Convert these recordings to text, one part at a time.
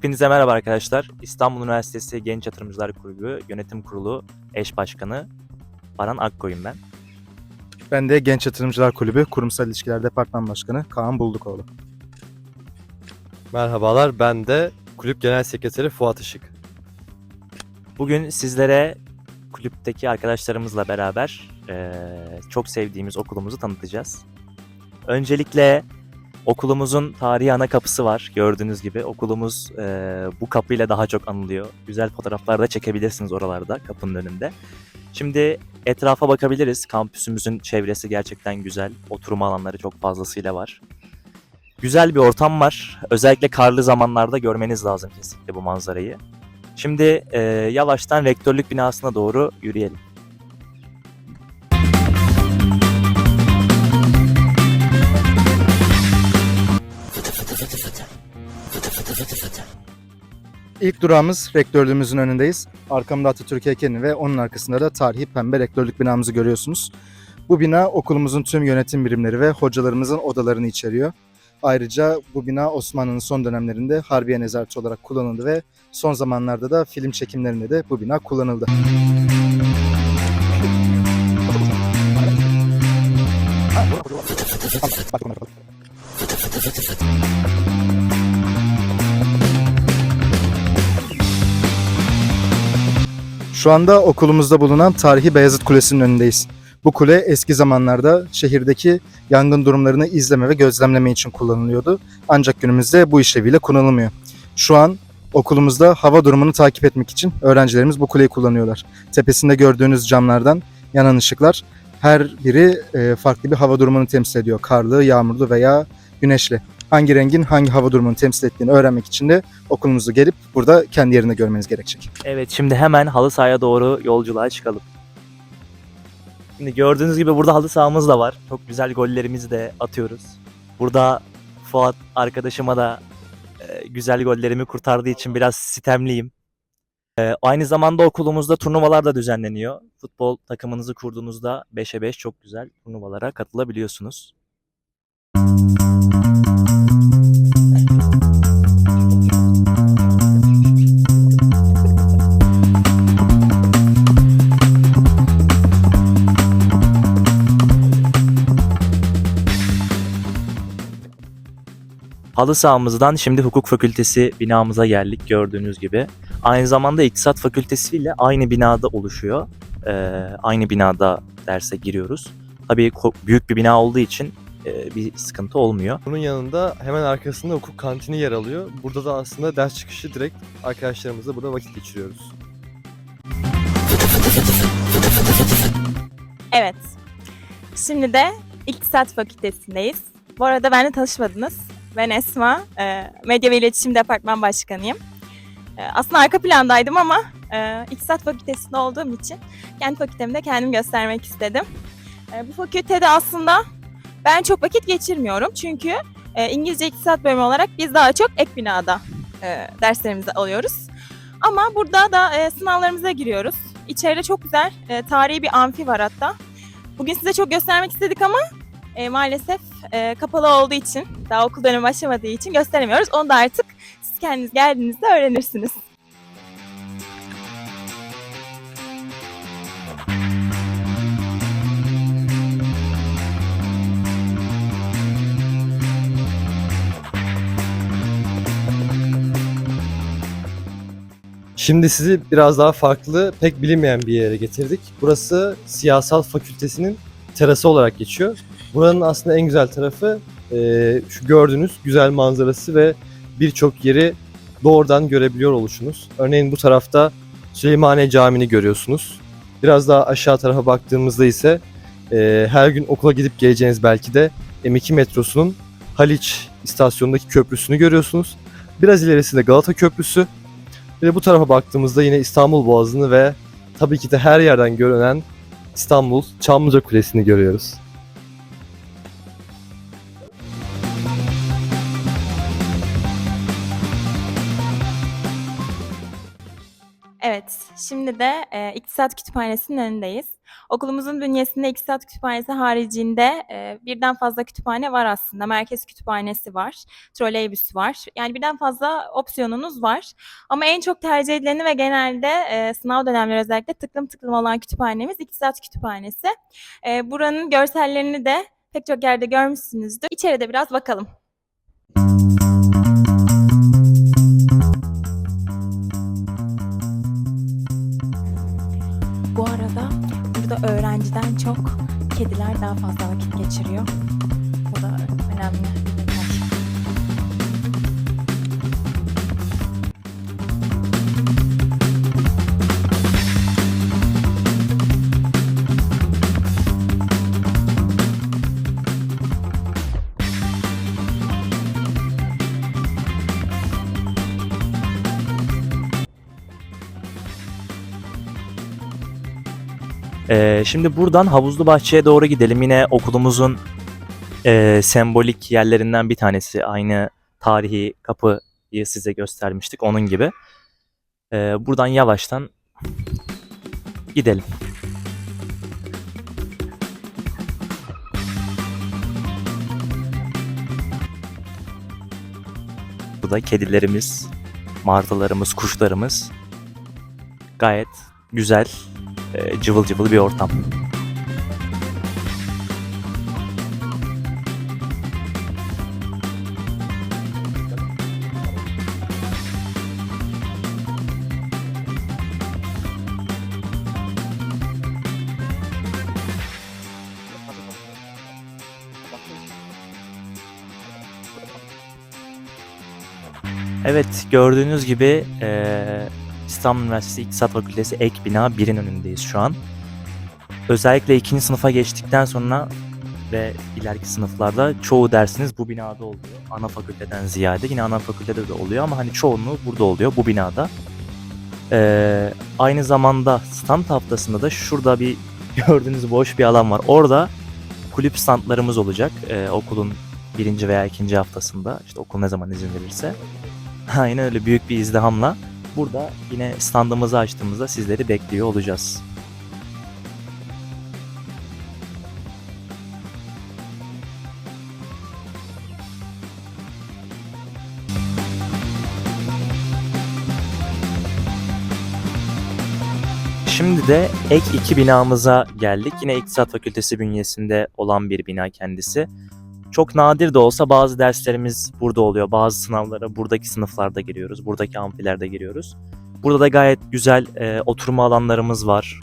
Hepinize merhaba arkadaşlar. İstanbul Üniversitesi Genç Yatırımcılar Kulübü Yönetim Kurulu Eş Başkanı Baran Akkoyun ben. Ben de Genç Yatırımcılar Kulübü Kurumsal İlişkiler Departman Başkanı Kaan Buldukoğlu. Merhabalar, ben de Kulüp Genel Sekreteri Fuat Işık. Bugün sizlere kulüpteki arkadaşlarımızla beraber eee, çok sevdiğimiz okulumuzu tanıtacağız. Öncelikle okulumuzun tarihi ana kapısı var. Gördüğünüz gibi okulumuz eee, bu kapıyla daha çok anılıyor. Güzel fotoğraflar da çekebilirsiniz oralarda kapının önünde. Şimdi etrafa bakabiliriz. Kampüsümüzün çevresi gerçekten güzel. Oturma alanları çok fazlasıyla var. Güzel bir ortam var. Özellikle karlı zamanlarda görmeniz lazım kesinlikle bu manzarayı. Şimdi e, yavaştan rektörlük binasına doğru yürüyelim. İlk durağımız rektörlüğümüzün önündeyiz. Arkamda Atatürk heykeli ve onun arkasında da tarihi pembe rektörlük binamızı görüyorsunuz. Bu bina okulumuzun tüm yönetim birimleri ve hocalarımızın odalarını içeriyor. Ayrıca bu bina Osmanlı'nın son dönemlerinde Harbiye Nezareti olarak kullanıldı ve son zamanlarda da film çekimlerinde de bu bina kullanıldı. Şu anda okulumuzda bulunan tarihi Beyazıt Kulesi'nin önündeyiz. Bu kule eski zamanlarda şehirdeki yangın durumlarını izleme ve gözlemleme için kullanılıyordu. Ancak günümüzde bu işleviyle kullanılmıyor. Şu an okulumuzda hava durumunu takip etmek için öğrencilerimiz bu kuleyi kullanıyorlar. Tepesinde gördüğünüz camlardan yanan ışıklar her biri e, farklı bir hava durumunu temsil ediyor. Karlı, yağmurlu veya güneşli. Hangi rengin hangi hava durumunu temsil ettiğini öğrenmek için de okulunuzu gelip burada kendi yerinde görmeniz gerekecek. Evet şimdi hemen halı sahaya doğru yolculuğa çıkalım. Şimdi gördüğünüz gibi burada halı sahamız da var. Çok güzel gollerimizi de atıyoruz. Burada Fuat arkadaşıma da e, güzel gollerimi kurtardığı için biraz sitemliyim. E, aynı zamanda okulumuzda turnuvalar da düzenleniyor. Futbol takımınızı kurduğunuzda 5'e 5 çok güzel turnuvalara katılabiliyorsunuz. Halı sahamızdan şimdi hukuk fakültesi binamıza geldik gördüğünüz gibi. Aynı zamanda iktisat fakültesi ile aynı binada oluşuyor. Ee, aynı binada derse giriyoruz. Tabii büyük bir bina olduğu için e, bir sıkıntı olmuyor. Bunun yanında hemen arkasında hukuk kantini yer alıyor. Burada da aslında ders çıkışı direkt arkadaşlarımızla burada vakit geçiriyoruz. Evet. Şimdi de İktisat Fakültesindeyiz. Bu arada benimle tanışmadınız. Ben Esma. e, Medya ve İletişim Departman Başkanıyım. E, Aslında arka plandaydım ama e, İktisat Fakültesinde olduğum için kendi fakültemde kendim göstermek istedim. Bu fakültede aslında ben çok vakit geçirmiyorum. Çünkü İngilizce İktisat Bölümü olarak biz daha çok ek binada derslerimizi alıyoruz. Ama burada da sınavlarımıza giriyoruz. İçeride çok güzel tarihi bir amfi var hatta. Bugün size çok göstermek istedik ama e, maalesef e, kapalı olduğu için, daha okul dönemi başlamadığı için gösteremiyoruz. Onu da artık siz kendiniz geldiğinizde öğrenirsiniz. Şimdi sizi biraz daha farklı, pek bilinmeyen bir yere getirdik. Burası Siyasal Fakültesinin terası olarak geçiyor. Buranın aslında en güzel tarafı eee, şu gördüğünüz güzel manzarası ve birçok yeri doğrudan görebiliyor oluşunuz. Örneğin bu tarafta Süleymaniye Camii'ni görüyorsunuz. Biraz daha aşağı tarafa baktığımızda ise eee, her gün okula gidip geleceğiniz belki de M2 metrosunun Haliç istasyonundaki köprüsünü görüyorsunuz. Biraz ilerisinde Galata Köprüsü. Bir de bu tarafa baktığımızda yine İstanbul Boğazı'nı ve tabii ki de her yerden görünen İstanbul Çamlıca Kulesi'ni görüyoruz. Evet, şimdi de e, İktisat Kütüphanesi'nin önündeyiz. Okulumuzun bünyesinde İktisat Kütüphanesi haricinde e, birden fazla kütüphane var aslında. Merkez Kütüphanesi var, troleybüs var. Yani birden fazla opsiyonunuz var. Ama en çok tercih edileni ve genelde e, sınav dönemleri özellikle tıklım tıklım olan kütüphanemiz İktisat Kütüphanesi. E, buranın görsellerini de pek çok yerde görmüşsünüzdür. İçeride biraz bakalım. Öğrenciden çok kediler daha fazla vakit geçiriyor. Bu da önemli Ee, şimdi buradan Havuzlu Bahçe'ye doğru gidelim. Yine okulumuzun e, sembolik yerlerinden bir tanesi. Aynı tarihi kapıyı size göstermiştik. Onun gibi. Ee, buradan yavaştan gidelim. Burada kedilerimiz, martılarımız, kuşlarımız gayet güzel, e, cıvıl cıvıl bir ortam. Evet gördüğünüz gibi eee İstanbul Üniversitesi İktisat Fakültesi ek bina 1'in önündeyiz şu an. Özellikle ikinci sınıfa geçtikten sonra ve ileriki sınıflarda çoğu dersiniz bu binada oluyor. Ana fakülteden ziyade yine ana fakültede de oluyor ama hani çoğunluğu burada oluyor bu binada. Eee, aynı zamanda stand haftasında da şurada bir gördüğünüz boş bir alan var. Orada kulüp standlarımız olacak eee, okulun birinci veya ikinci haftasında işte okul ne zaman izin verirse. Aynen öyle büyük bir izdihamla burada yine standımızı açtığımızda sizleri bekliyor olacağız. Şimdi de ek iki binamıza geldik. Yine İktisat Fakültesi bünyesinde olan bir bina kendisi. Çok nadir de olsa bazı derslerimiz burada oluyor. Bazı sınavlara buradaki sınıflarda giriyoruz. Buradaki amfilerde giriyoruz. Burada da gayet güzel e, oturma alanlarımız var.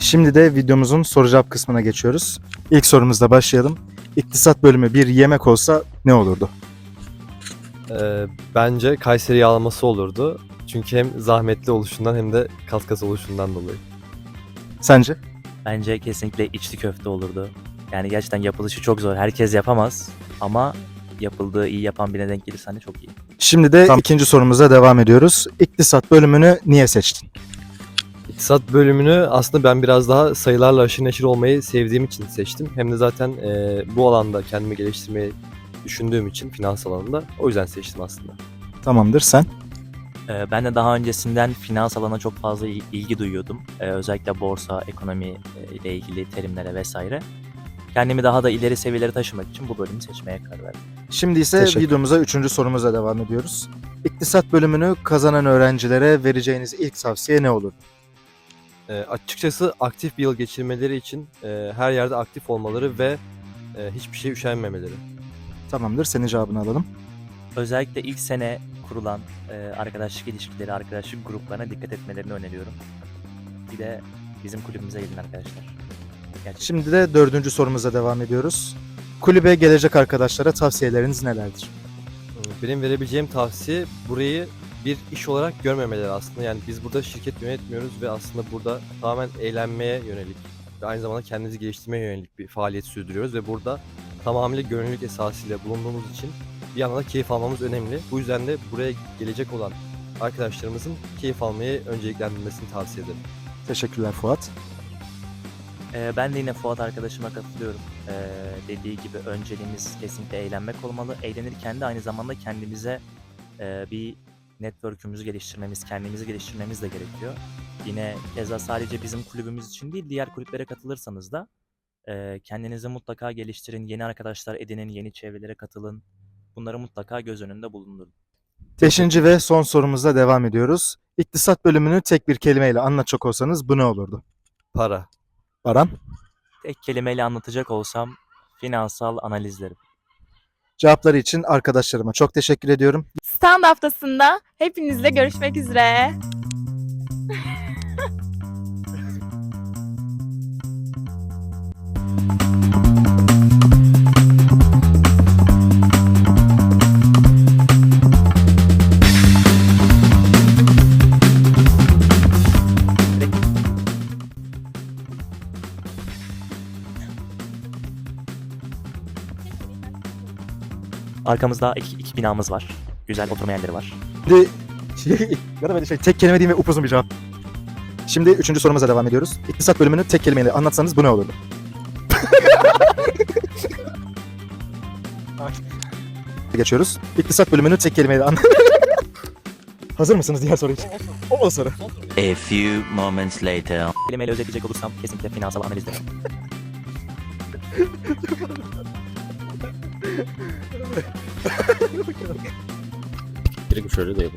Şimdi de videomuzun soru cevap kısmına geçiyoruz. İlk sorumuzla başlayalım. İktisat bölümü bir yemek olsa ne olurdu? Ee, bence Kayseri yağlaması olurdu. Çünkü hem zahmetli oluşundan hem de kat oluşundan dolayı. Sence? Bence kesinlikle içli köfte olurdu. Yani gerçekten yapılışı çok zor. Herkes yapamaz ama yapıldığı iyi yapan birine denk gelirse hani çok iyi. Şimdi de ikinci sorumuza devam ediyoruz. İktisat bölümünü niye seçtin? İktisat bölümünü aslında ben biraz daha sayılarla aşırı neşir olmayı sevdiğim için seçtim. Hem de zaten e, bu alanda kendimi geliştirmeyi düşündüğüm için finans alanında o yüzden seçtim aslında. Tamamdır sen. Ee, ben de daha öncesinden finans alana çok fazla il- ilgi duyuyordum. Ee, özellikle borsa, ekonomi e, ile ilgili terimlere vesaire. Kendimi daha da ileri seviyelere taşımak için bu bölümü seçmeye karar verdim. Şimdi ise Teşekkür. videomuza üçüncü sorumuza devam ediyoruz. İktisat bölümünü kazanan öğrencilere vereceğiniz ilk tavsiye ne olur? E, açıkçası aktif bir yıl geçirmeleri için e, her yerde aktif olmaları ve e, hiçbir şey üşenmemeleri. Tamamdır. Senin cevabını alalım. Özellikle ilk sene kurulan e, arkadaşlık ilişkileri, arkadaşlık gruplarına dikkat etmelerini öneriyorum. Bir de bizim kulübümüze gelin arkadaşlar. Gerçekten. Şimdi de dördüncü sorumuza devam ediyoruz. Kulübe gelecek arkadaşlara tavsiyeleriniz nelerdir? Benim verebileceğim tavsiye burayı bir iş olarak görmemeleri aslında. Yani biz burada şirket yönetmiyoruz ve aslında burada tamamen eğlenmeye yönelik ve aynı zamanda kendinizi geliştirmeye yönelik bir faaliyet sürdürüyoruz ve burada tamamıyla gönüllülük esasıyla bulunduğumuz için bir yandan da keyif almamız önemli. Bu yüzden de buraya gelecek olan arkadaşlarımızın keyif almayı önceliklendirmesini tavsiye ederim. Teşekkürler Fuat. Ee, ben de yine Fuat arkadaşıma katılıyorum. Ee, dediği gibi önceliğimiz kesinlikle eğlenmek olmalı. Eğlenirken de aynı zamanda kendimize e, bir network'ümüzü geliştirmemiz, kendimizi geliştirmemiz de gerekiyor. Yine keza sadece bizim kulübümüz için değil, diğer kulüplere katılırsanız da e, kendinizi mutlaka geliştirin, yeni arkadaşlar edinin, yeni çevrelere katılın. Bunları mutlaka göz önünde bulundurun. Beşinci ve son sorumuzla devam ediyoruz. İktisat bölümünü tek bir kelimeyle anlatacak olsanız bu ne olurdu? Para. Baran? Tek kelimeyle anlatacak olsam finansal analizlerim. Cevapları için arkadaşlarıma çok teşekkür ediyorum. Stand haftasında hepinizle görüşmek üzere. Arkamızda iki, iki binamız var. Güzel oturma yerleri var. Şimdi şey, ya da böyle şey tek kelime değil ve upuzun bir cevap. Şimdi üçüncü sorumuza devam ediyoruz. İktisat bölümünü tek kelimeyle anlatsanız bu ne olurdu? Geçiyoruz. İktisat bölümünü tek kelimeyle anlat. Hazır mısınız diğer soru için? O, o soru. A few moments later. Kelimeyle özetleyecek olursam kesinlikle finansal analizlerim. şöyle.